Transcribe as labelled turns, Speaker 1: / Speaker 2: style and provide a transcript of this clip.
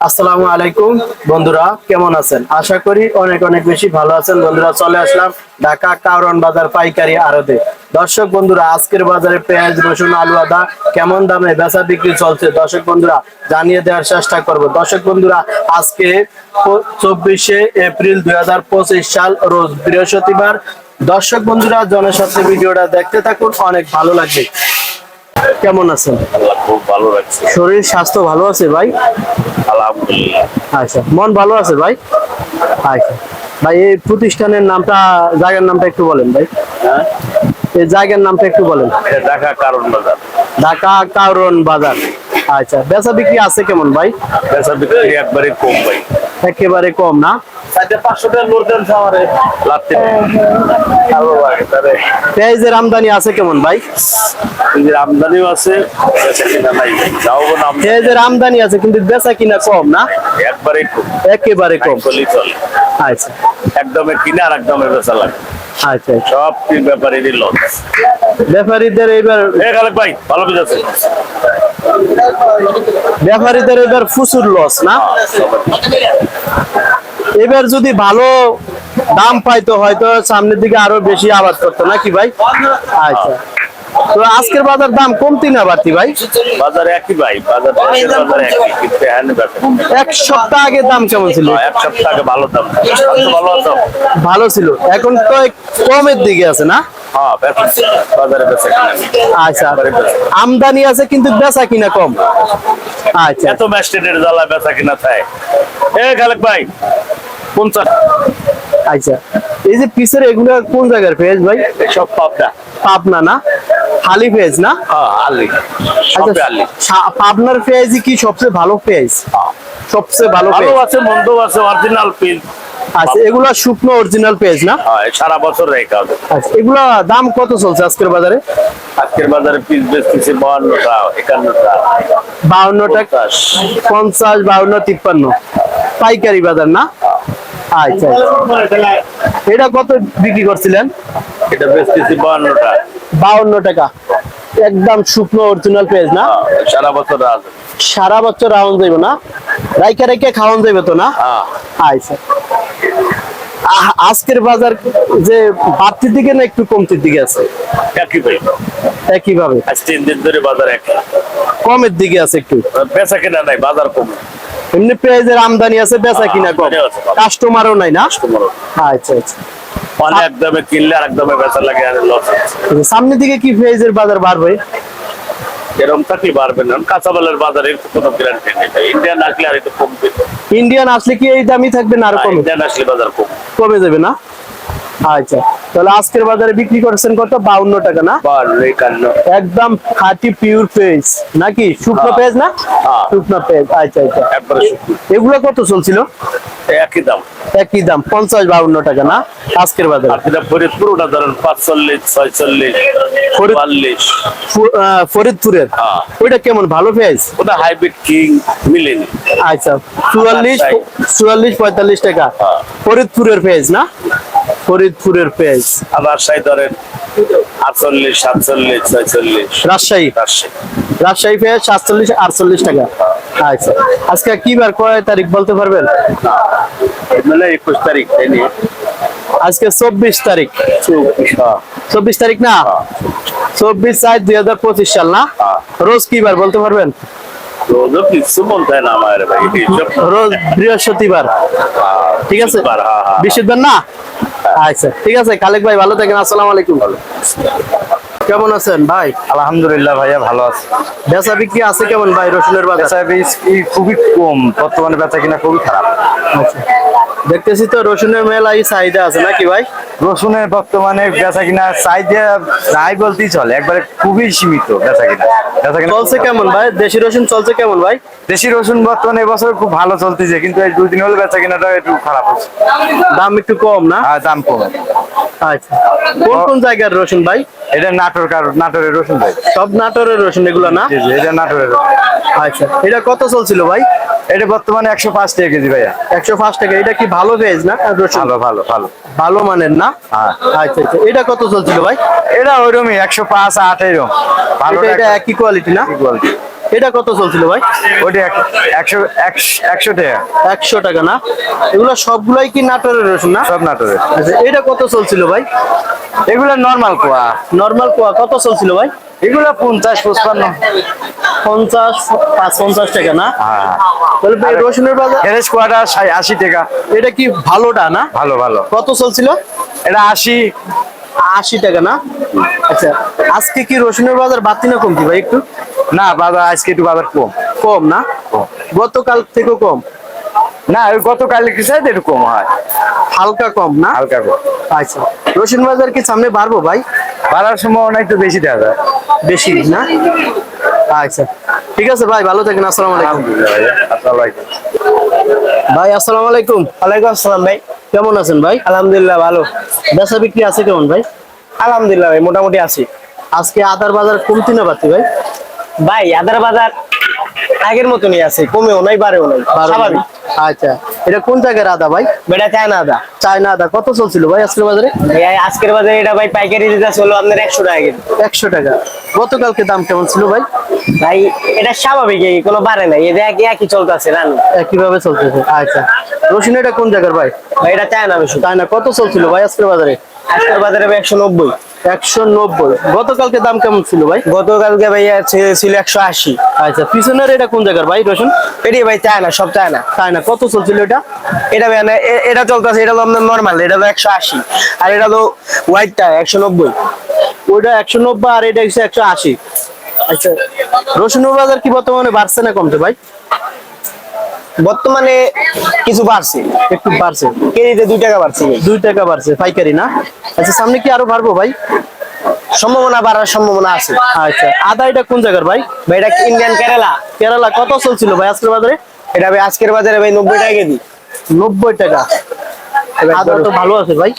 Speaker 1: আসসালামু আলাইকুম। বন্ধুরা কেমন আছেন? আশা করি অনেক অনেক বেশি ভালো আছেন। বন্ধুরা চলে আসলাম ঢাকা কাউরন বাজার পাইকারি আড়তে। দর্শক বন্ধুরা আজকের বাজারে পেঁয়াজ রসুন আলু আদা কেমন দামে বেচা বিক্রি চলছে? দর্শক বন্ধুরা জানিয়ে দেওয়ার চেষ্টা করব। দর্শক বন্ধুরা আজকে চব্বিশে এপ্রিল দুই হাজার পঁচিশ সাল রোজ বৃহস্পতিবার। দর্শক বন্ধুরা জনস্বার্থে ভিডিওটা দেখতে থাকুন। অনেক ভালো লাগবে। কেমন আছেন?
Speaker 2: খুব ভালো লাগছে।
Speaker 1: শরীর স্বাস্থ্য ভালো আছে ভাই?
Speaker 2: আলহামদুলিল্লাহ।
Speaker 1: আচ্ছা মন ভালো আছে ভাই? আচ্ছা ভাই এই প্রতিষ্ঠানের নামটা জায়গার নামটা একটু বলেন ভাই।
Speaker 2: হ্যাঁ?
Speaker 1: এই জায়গার নামটা একটু বলেন।
Speaker 2: ঢাকা কারণ বাজার।
Speaker 1: ঢাকা কারণ বাজার। আচ্ছা বেচা বিক্রি আছে কেমন ভাই?
Speaker 2: বেচা বিক্রি একবারে কম ভাই।
Speaker 1: একেবারে কম না?
Speaker 2: সাথে পাঁচশো টাকা লোড দেন আমারে। লাগতে ভালো লাগে তাহলে
Speaker 1: পেঁয়াজের আমদানি আছে কেমন ভাই?
Speaker 2: আমদানিও আছে আমদানি
Speaker 1: পেঁয়াজের আমদানি আছে কিন্তু বেচা কিনা কম না?
Speaker 2: একবারে কম।
Speaker 1: একেবারে কম। আচ্ছা।
Speaker 2: একদমে কিনা আর একদমে বেচা লাগে।
Speaker 1: আচ্ছা আচ্ছা।
Speaker 2: সব তিন ব্যাপারে
Speaker 1: ব্যাপারীদের এবার
Speaker 2: ভাই ভালো কিছু
Speaker 1: ব্যাপারীদের এবার প্রচুর লস না? এবার যদি ভালো দাম পাইতো হয়তো সামনের দিকে আরও বেশি আবাদ করতো নাকি ভাই? আচ্ছা। তো আজকের বাজার দাম কমতি না বাড়তি ভাই?
Speaker 2: বাজারে একই ভাই বাজার দেশের একই কিন্তু
Speaker 1: এক সপ্তাহ আগে দাম কেমন ছিল?
Speaker 2: এক সপ্তাহ আগে ভালো দাম। ভালো আছো
Speaker 1: ভালো ছিল। এখন তো কমের দিকে আছে না?
Speaker 2: হ্যাঁ
Speaker 1: আচ্ছা। আমদানি আছে কিন্তু বেচা কিনা কম। আচ্ছা।
Speaker 2: এত ম্যাস্টেডের জ্বালা বেচা কিনা থাকে এ খালেক ভাই পঞ্চাশ।
Speaker 1: আচ্ছা এই যে পিসের এগুলো কোন জায়গার পেঁয়াজ ভাই?
Speaker 2: সব পাবনা।
Speaker 1: পাবনা না? হালি পেঁয়াজ না?
Speaker 2: হ্যাঁ
Speaker 1: আচ্ছা পাবনার কি সবচেয়ে ভালো পেঁয়াজ? সবচেয়ে ভালো
Speaker 2: ভালো আছে মন্দ আছে অরিজিনাল
Speaker 1: আচ্ছা এগুলা শুকনো অরিজিনাল পেঁয়াজ না?
Speaker 2: হ্যাঁ সারা বছর রেখে হবে।
Speaker 1: আচ্ছা এগুলা দাম কত চলছে আজকের বাজারে?
Speaker 2: আজকের বাজারে পিস বেচতেছে
Speaker 1: বাউন্ন টাকা
Speaker 2: পঞ্চাশ
Speaker 1: বাউন্ন তিপ্পান্ন। পাইকারি বাজার না? আচ্ছা আচ্ছা। এটা কত বিক্রি করছিলেন?
Speaker 2: এটা বেচতেছি বাউন্নটা
Speaker 1: বাউন্ন টাকা। একদম শুকনো অরিজিনাল না?
Speaker 2: হ্যাঁ, সারা বছর
Speaker 1: সারা বছর রাউন্ড যাইব না? রাইকে রাইকে খাওয়ান যাইবে তো না?
Speaker 2: হ্যাঁ।
Speaker 1: আচ্ছা। আজকের বাজার যে বাড়তির দিকে না একটু কমতির দিকে আছে?
Speaker 2: একই
Speaker 1: ভাবে
Speaker 2: আজ তিন দিন ধরে বাজার একই।
Speaker 1: কমের দিকে আছে একটু।
Speaker 2: বেচা কেনা নাই বাজার কম।
Speaker 1: এমনি পেঁয়াজের আমদানি আছে বেচা কিনা কম। কাস্টমারও নাই না? আচ্ছা আচ্ছা।
Speaker 2: মানে একদমে কিনলে আর একদমে বেচা লাগে আর লস
Speaker 1: আচ্ছা, দিকে কি পেঁয়াজের বাজার বাড়বে?
Speaker 2: এরকম থাকলে বাড়বে না? বাজারে কোনো গ্যারান্টি নেই ইন্ডিয়ান আসলে আর একটু কমবে
Speaker 1: ইন্ডিয়ান আসলে কি এই দামই থাকবে না আর কমে?
Speaker 2: ইন্ডিয়ান আসলে বাজার কম।
Speaker 1: কমে যাবে না? আচ্ছা তাহলে আজকের বাজারে বিক্রি করছেন কত? বাউন্ন টাকা না? একদম খাঁটি পিওর পেঁয়াজ নাকি? শুকনো
Speaker 2: হ্যাঁ।
Speaker 1: পেঁয়াজ না?
Speaker 2: হ্যাঁ।
Speaker 1: শুকনো পেঁয়াজ আচ্ছা আচ্ছা। এগুলো কত চলছিল?
Speaker 2: একই দাম।
Speaker 1: একই দাম পঞ্চাশ বাউন্ন টাকা না? আজকের বাজারে।
Speaker 2: ফরিদপুর ওটা ধরেন পাঁচচল্লিশ ছয়চল্লিশ চুয়াল্লিশ।
Speaker 1: ফরিদপুরের?
Speaker 2: হ্যাঁ।
Speaker 1: ওইটা কেমন ভালো পেঁয়াজ
Speaker 2: ওটা হাইব্রিড কিং মিলেনি।
Speaker 1: আচ্ছা চুয়াল্লিশ
Speaker 2: আচ্ছা।
Speaker 1: চুয়াল্লিশ পঁয়তাল্লিশ টাকা।
Speaker 2: হ্যাঁ।
Speaker 1: ফরিদপুরের পেঁয়াজ না? ফরিদপুরের পেঁয়াজ
Speaker 2: সাই ধরেন আটচল্লিশ সাতচল্লিশ ছয়চল্লিশ।
Speaker 1: রাজশাহী?
Speaker 2: রাজশাহী।
Speaker 1: রাজশাহী পেঁয়াজ সাতচল্লিশ আটচল্লিশ টাকা। আচ্ছা। আজকে কি বার কয় তারিখ বলতে পারবেন?
Speaker 2: মানে একুশ তারিখ তাই নিয়ে
Speaker 1: আজকে চব্বিশ তারিখ। চব্বিশ তারিখ না? চব্বিশ চার দুই হাজার পঁচিশ সাল না?
Speaker 2: হ্যাঁ।
Speaker 1: রোজ কি বার বলতে পারবেন?
Speaker 2: হয়
Speaker 1: রোজ বৃহস্পতিবার। ঠিক আছে?
Speaker 2: হ্যাঁ, হ্যাঁ।
Speaker 1: বৃহস্পতিবার না? আচ্ছা ঠিক আছে খালেক ভাই ভালো থাকেন আসসালামু আলাইকুম। কেমন আছেন ভাই?
Speaker 3: আলহামদুলিল্লাহ ভাইয়া ভালো আছে।
Speaker 1: বেচা বিক্রি আছে কেমন ভাই রসুনের বাজার?
Speaker 3: বেচা বিক্রি খুবই কম বর্তমানে বেচা কিনা খুবই খারাপ।
Speaker 1: আচ্ছা। দেখতেছি তো রসুনের মেলাই চাহিদা আছে নাকি ভাই?
Speaker 3: রসুনের বর্তমানে বেচা কিনা চাহিদা নাই বলতেই চলে একবারে খুবই সীমিত বেচা কিনা। বেচা কিনা
Speaker 1: চলছে কেমন ভাই? দেশি রসুন চলছে কেমন ভাই?
Speaker 3: দেশি রসুন বর্তমানে এবছর খুব ভালো চলতেছে কিন্তু এই দুই দিন হলে বেচা কিনাটা একটু খারাপ হচ্ছে।
Speaker 1: দাম একটু কম না?
Speaker 3: আর দাম কম।
Speaker 1: আচ্ছা। কোন কোন জায়গার রসুন ভাই?
Speaker 3: এটা নাটোর নাটোরের রসুন ভাই।
Speaker 1: সব নাটোরের রসুন এগুলো না?
Speaker 3: এটা নাটোরের
Speaker 1: আচ্ছা এটা কত চলছিল ভাই?
Speaker 3: এটা বর্তমানে একশো পাঁচ টাকা কেজি ভাইয়া।
Speaker 1: একশো পাঁচ টাকা এটা কি ভালো পেঁয়াজ না রসুন?
Speaker 3: ভালো ভালো ভালো।
Speaker 1: ভালো মানের না?
Speaker 3: হ্যাঁ।
Speaker 1: আচ্ছা আচ্ছা এটা কত চলছিল ভাই?
Speaker 3: এটা ওইরকমই একশো পাঁচ আট এরকম ভালো
Speaker 1: এটা একই কোয়ালিটি না? এটা কত চলছিল ভাই?
Speaker 3: ওটা এক- একশো একশ- টাকা।
Speaker 1: একশো টাকা না? এগুলো সবগুলাই কি নাটোরের রসুন না?
Speaker 3: সব নাটোরের।
Speaker 1: আচ্ছা এটা কত চলছিল ভাই?
Speaker 3: এগুলো নর্মাল কোয়া
Speaker 1: নর্মাল কোয়া কত চলছিল ভাই?
Speaker 3: এগুলো পঞ্চাশ পঁচপান্ন।
Speaker 1: পঞ্চাশ পাঁচ পঞ্চাশ টাকা না?
Speaker 3: হ্যাঁ।
Speaker 1: তাহলে ভাই রসুনের বাজার
Speaker 3: ফ্রেশ কোয়াটা আশি টাকা।
Speaker 1: এটা কি ভালোটা না?
Speaker 3: ভালো ভালো।
Speaker 1: কত চলছিল?
Speaker 3: এটা আশি।
Speaker 1: আশি টাকা না? আচ্ছা আজকে কি রসুনের বাজার বাড়তি না কমতি ভাই একটু?
Speaker 3: না বাজার আজকে একটু বাজার কম।
Speaker 1: কম না? গতকাল থেকেও কম?
Speaker 3: না ওই গতকাল একটু কম হয়।
Speaker 1: হালকা কম না?
Speaker 3: হালকা কম।
Speaker 1: আচ্ছা। রসুন বাজার কি সামনে বাড়বো ভাই?
Speaker 3: বাড়ার সম্ভাবনা একটু বেশি দেখা যায়।
Speaker 1: বেশি না? আচ্ছা। ঠিক আছে ভাই ভালো থাকেন আসসালামু আলাইকুম। ভাই আসসালামু আলাইকুম।
Speaker 4: ওয়ালাইকুম আসসালাম ভাই।
Speaker 1: কেমন আছেন ভাই?
Speaker 4: আলহামদুলিল্লাহ ভালো।
Speaker 1: বেচা বিক্রি আছে কেমন ভাই?
Speaker 4: আলহামদুলিল্লাহ ভাই মোটামুটি আছি।
Speaker 1: আজকে আদার বাজার কমতি না বাড়তি ভাই?
Speaker 4: ভাই আদার বাজার আগের মতনই আছে কমেও নাই বাড়েও নাই স্বাভাবিক।
Speaker 1: আচ্ছা এটা কোন জায়গার আদা ভাই?
Speaker 4: বেটা চায় না আদা।
Speaker 1: চায়না আদা। কত চলছিল ভাই আজকের বাজারে?
Speaker 4: আজকের বাজারে এটা ভাই পাইকারি দিতে হলো আপনার একশো টাকা কেজি।
Speaker 1: একশো টাকা। গতকালকে দাম কেমন ছিল ভাই?
Speaker 4: ভাই এটা স্বাভাবিক কোনো বাড়ে নাই এটা একই একই চলতেছে রান।
Speaker 1: একইভাবে চলতেছে। আচ্ছা রসুন এটা কোন জায়গার ভাই?
Speaker 4: ভাই এটা চায় না বেশি
Speaker 1: চায়না কত চলছিল ভাই আজকের বাজারে?
Speaker 4: আজকের বাজারে ভাই একশো নব্বই।
Speaker 1: একশো নব্বই। গতকালকে দাম কেমন ছিল ভাই?
Speaker 4: গতকালকে ভাইয়া ছিল- একশো আশি।
Speaker 1: আচ্ছা পিছনের এটা কোন জায়গার ভাই রসুন?
Speaker 4: এটাই ভাই চায় না সব চায় না?
Speaker 1: চায়না কত চলছিল এটা?
Speaker 4: এটা ভাই না এটা চলতেছে এটা হলো আপনার নর্মাল এটা হলো একশো আশি। আর এটা হলো হোয়াইটটা একশো নব্বই।
Speaker 1: ওইটা একশো নব্বই আর এটা হচ্ছে একশো আশি। আচ্ছা রসুনের বাজার কি বর্তমানে বাড়ছে না কমছে ভাই?
Speaker 4: বর্তমানে কিছু বাড়ছে
Speaker 1: একটু বাড়ছে।
Speaker 4: কেজিতে দুই টাকা বাড়ছে।
Speaker 1: দুই টাকা বাড়ছে পাইকারি না? আচ্ছা সামনে কি আরও বাড়বো ভাই?
Speaker 4: সম্ভাবনা বাড়ার সম্ভাবনা আছে।
Speaker 1: আচ্ছা আদা এটা কোন জায়গার ভাই?
Speaker 4: ভাই এটা ইন্ডিয়ান কেরালা
Speaker 1: কেরালা কত চলছিল ভাই আজকের বাজারে?
Speaker 4: এটা ভাই আজকের বাজারে ভাই নব্বই টাকা কেজি।
Speaker 1: নব্বই টাকা। আদা তো ভালো আছে ভাই।